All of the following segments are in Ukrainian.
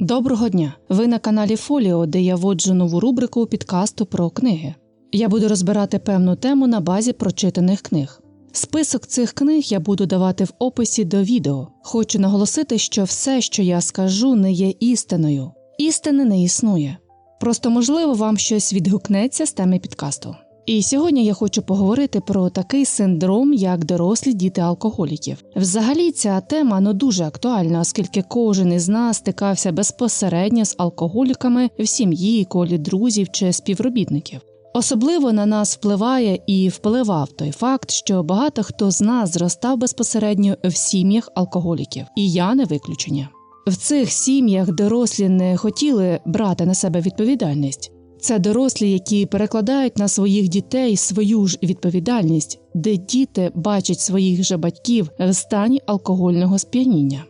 Доброго дня! Ви на каналі Фоліо, де я воджу нову рубрику підкасту про книги. Я буду розбирати певну тему на базі прочитаних книг. Список цих книг я буду давати в описі до відео. Хочу наголосити, що все, що я скажу, не є істиною. Істини не існує. Просто можливо вам щось відгукнеться з теми підкасту. І сьогодні я хочу поговорити про такий синдром, як дорослі діти алкоголіків. Взагалі, ця тема ну дуже актуальна, оскільки кожен із нас стикався безпосередньо з алкоголіками в сім'ї, колі друзів чи співробітників. Особливо на нас впливає і впливав той факт, що багато хто з нас зростав безпосередньо в сім'ях алкоголіків, і я не виключення. В цих сім'ях дорослі не хотіли брати на себе відповідальність. Це дорослі, які перекладають на своїх дітей свою ж відповідальність, де діти бачать своїх же батьків в стані алкогольного сп'яніння.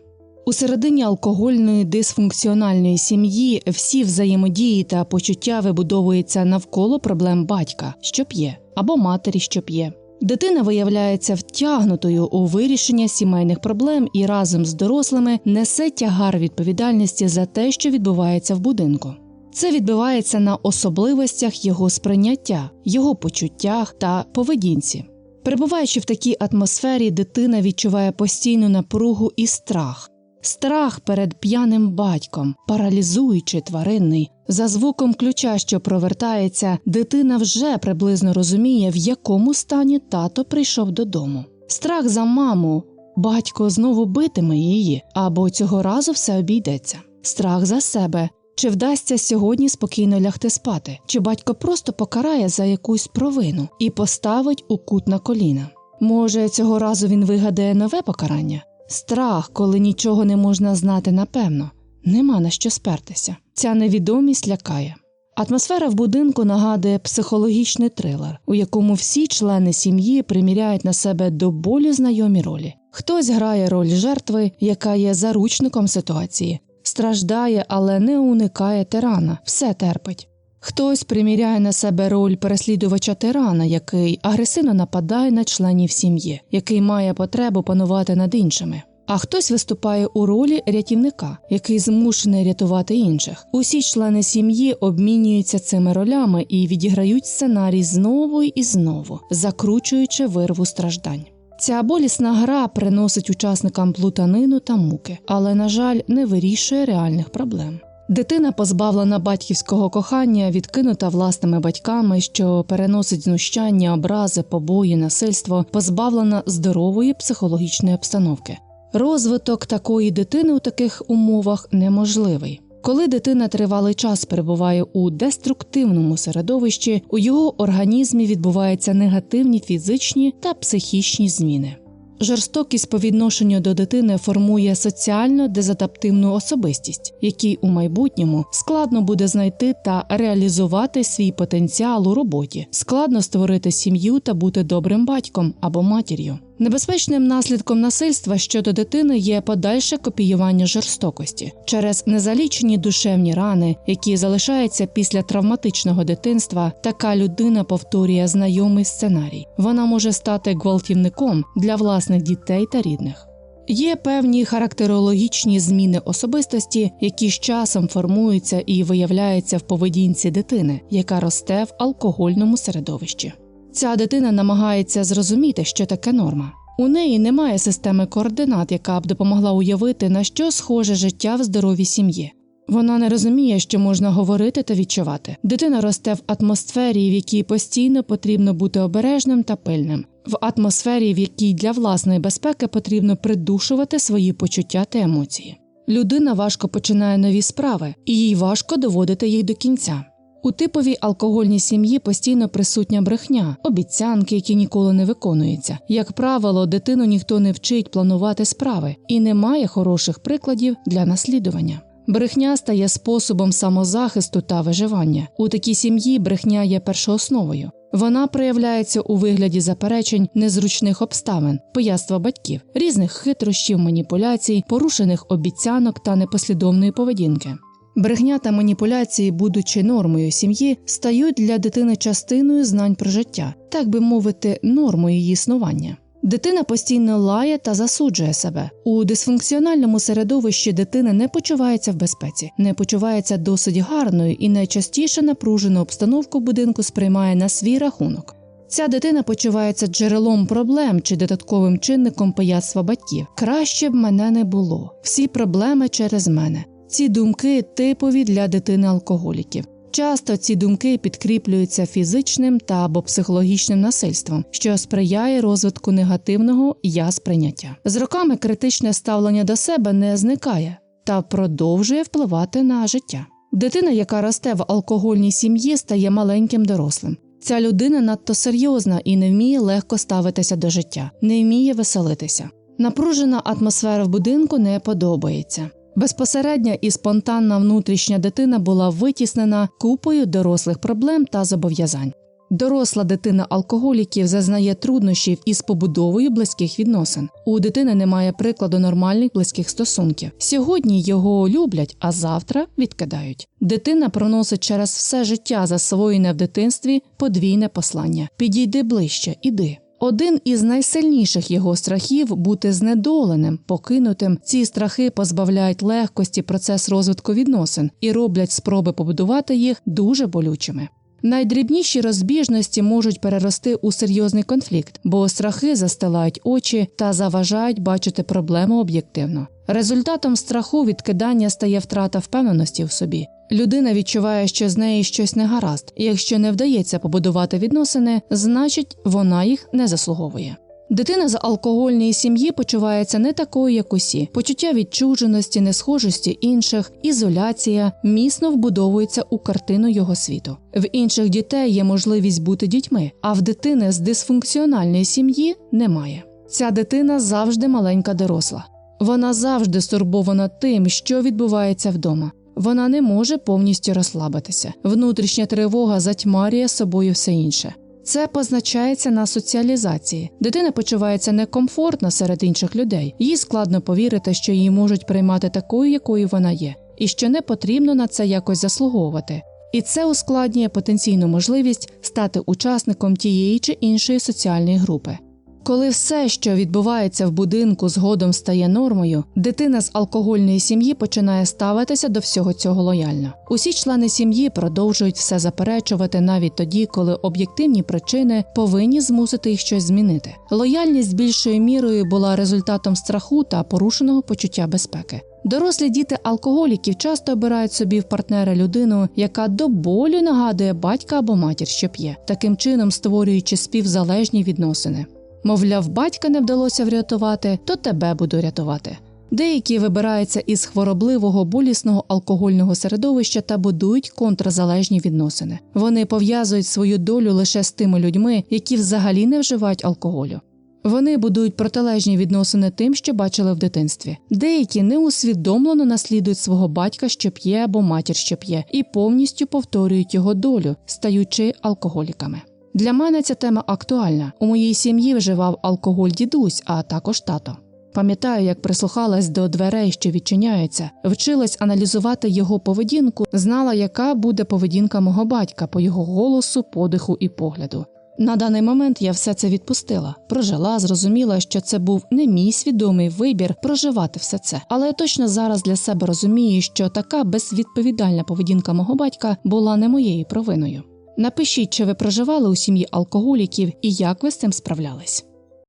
У середині алкогольної дисфункціональної сім'ї всі взаємодії та почуття вибудовуються навколо проблем батька, що п'є, або матері, що п'є. Дитина виявляється втягнутою у вирішення сімейних проблем і разом з дорослими несе тягар відповідальності за те, що відбувається в будинку. Це відбивається на особливостях його сприйняття, його почуттях та поведінці. Перебуваючи в такій атмосфері, дитина відчуває постійну напругу і страх, страх перед п'яним батьком, паралізуючий тваринний. За звуком ключа, що провертається, дитина вже приблизно розуміє, в якому стані тато прийшов додому. Страх за маму, батько знову битиме її, або цього разу все обійдеться. Страх за себе, чи вдасться сьогодні спокійно лягти спати, чи батько просто покарає за якусь провину і поставить у кут на коліна? Може, цього разу він вигадає нове покарання? Страх, коли нічого не можна знати напевно, нема на що спертися. Ця невідомість лякає. Атмосфера в будинку нагадує психологічний трилер, у якому всі члени сім'ї приміряють на себе до болю знайомі ролі. Хтось грає роль жертви, яка є заручником ситуації, страждає, але не уникає тирана, все терпить. Хтось приміряє на себе роль переслідувача тирана, який агресивно нападає на членів сім'ї, який має потребу панувати над іншими. А хтось виступає у ролі рятівника, який змушений рятувати інших. Усі члени сім'ї обмінюються цими ролями і відіграють сценарій знову і знову, закручуючи вирву страждань. Ця болісна гра приносить учасникам плутанину та муки, але, на жаль, не вирішує реальних проблем. Дитина, позбавлена батьківського кохання, відкинута власними батьками, що переносить знущання, образи, побої, насильство, позбавлена здорової психологічної обстановки. Розвиток такої дитини у таких умовах неможливий. Коли дитина тривалий час перебуває у деструктивному середовищі, у його організмі відбуваються негативні фізичні та психічні зміни. Жорстокість по відношенню до дитини формує соціально дезадаптивну особистість, якій у майбутньому складно буде знайти та реалізувати свій потенціал у роботі, складно створити сім'ю та бути добрим батьком або матір'ю. Небезпечним наслідком насильства щодо дитини є подальше копіювання жорстокості через незалічені душевні рани, які залишаються після травматичного дитинства. Така людина повторює знайомий сценарій. Вона може стати гвалтівником для власних дітей та рідних. Є певні характерологічні зміни особистості, які з часом формуються і виявляються в поведінці дитини, яка росте в алкогольному середовищі. Ця дитина намагається зрозуміти, що таке норма. У неї немає системи координат, яка б допомогла уявити, на що схоже життя в здоровій сім'ї. Вона не розуміє, що можна говорити та відчувати. Дитина росте в атмосфері, в якій постійно потрібно бути обережним та пильним, в атмосфері, в якій для власної безпеки потрібно придушувати свої почуття та емоції. Людина важко починає нові справи, і їй важко доводити їх до кінця. У типовій алкогольній сім'ї постійно присутня брехня, обіцянки, які ніколи не виконуються. Як правило, дитину ніхто не вчить планувати справи і немає хороших прикладів для наслідування. Брехня стає способом самозахисту та виживання. У такій сім'ї брехня є першоосновою. Вона проявляється у вигляді заперечень незручних обставин, пояства батьків, різних хитрощів, маніпуляцій, порушених обіцянок та непослідовної поведінки. Брехня та маніпуляції, будучи нормою сім'ї, стають для дитини частиною знань про життя, так би мовити, нормою її існування. Дитина постійно лає та засуджує себе. У дисфункціональному середовищі дитина не почувається в безпеці, не почувається досить гарною і найчастіше напружену обстановку будинку сприймає на свій рахунок. Ця дитина почувається джерелом проблем чи додатковим чинником пияцтва батьків. Краще б мене не було. Всі проблеми через мене. Ці думки типові для дитини алкоголіків. Часто ці думки підкріплюються фізичним та або психологічним насильством, що сприяє розвитку негативного я сприйняття. З роками критичне ставлення до себе не зникає та продовжує впливати на життя. Дитина, яка росте в алкогольній сім'ї, стає маленьким дорослим. Ця людина надто серйозна і не вміє легко ставитися до життя, не вміє веселитися. Напружена атмосфера в будинку не подобається. Безпосередня і спонтанна внутрішня дитина була витіснена купою дорослих проблем та зобов'язань. Доросла дитина алкоголіків зазнає труднощів із побудовою близьких відносин. У дитини немає прикладу нормальних близьких стосунків. Сьогодні його люблять, а завтра відкидають. Дитина проносить через все життя засвоєне в дитинстві подвійне послання: підійди ближче, іди. Один із найсильніших його страхів бути знедоленим, покинутим. Ці страхи позбавляють легкості процес розвитку відносин і роблять спроби побудувати їх дуже болючими. Найдрібніші розбіжності можуть перерости у серйозний конфлікт, бо страхи застилають очі та заважають бачити проблему об'єктивно. Результатом страху відкидання стає втрата впевненості в собі. Людина відчуває, що з неї щось не гаразд, і якщо не вдається побудувати відносини, значить вона їх не заслуговує. Дитина з алкогольної сім'ї почувається не такою, як усі. Почуття відчуженості, несхожості інших, ізоляція міцно вбудовується у картину його світу. В інших дітей є можливість бути дітьми, а в дитини з дисфункціональної сім'ї немає. Ця дитина завжди маленька доросла. Вона завжди стурбована тим, що відбувається вдома. Вона не може повністю розслабитися. Внутрішня тривога затьмарює собою все інше. Це позначається на соціалізації. Дитина почувається некомфортно серед інших людей. Їй складно повірити, що її можуть приймати такою, якою вона є, і що не потрібно на це якось заслуговувати. І це ускладнює потенційну можливість стати учасником тієї чи іншої соціальної групи. Коли все, що відбувається в будинку, згодом стає нормою, дитина з алкогольної сім'ї починає ставитися до всього цього лояльно. Усі члени сім'ї продовжують все заперечувати навіть тоді, коли об'єктивні причини повинні змусити їх щось змінити. Лояльність більшою мірою була результатом страху та порушеного почуття безпеки. Дорослі діти алкоголіків часто обирають собі в партнера людину, яка до болю нагадує батька або матір, що п'є, таким чином створюючи співзалежні відносини. Мовляв, батька не вдалося врятувати, то тебе буду рятувати. Деякі вибираються із хворобливого болісного алкогольного середовища та будують контрзалежні відносини. Вони пов'язують свою долю лише з тими людьми, які взагалі не вживають алкоголю. Вони будують протилежні відносини тим, що бачили в дитинстві. Деякі неусвідомлено наслідують свого батька, що п'є або матір, що п'є, і повністю повторюють його долю, стаючи алкоголіками. Для мене ця тема актуальна. У моїй сім'ї вживав алкоголь дідусь, а також тато. Пам'ятаю, як прислухалась до дверей, що відчиняються, вчилась аналізувати його поведінку, знала, яка буде поведінка мого батька по його голосу, подиху і погляду. На даний момент я все це відпустила, прожила, зрозуміла, що це був не мій свідомий вибір проживати все це. Але я точно зараз для себе розумію, що така безвідповідальна поведінка мого батька була не моєю провиною. Напишіть, чи ви проживали у сім'ї алкоголіків і як ви з цим справлялись.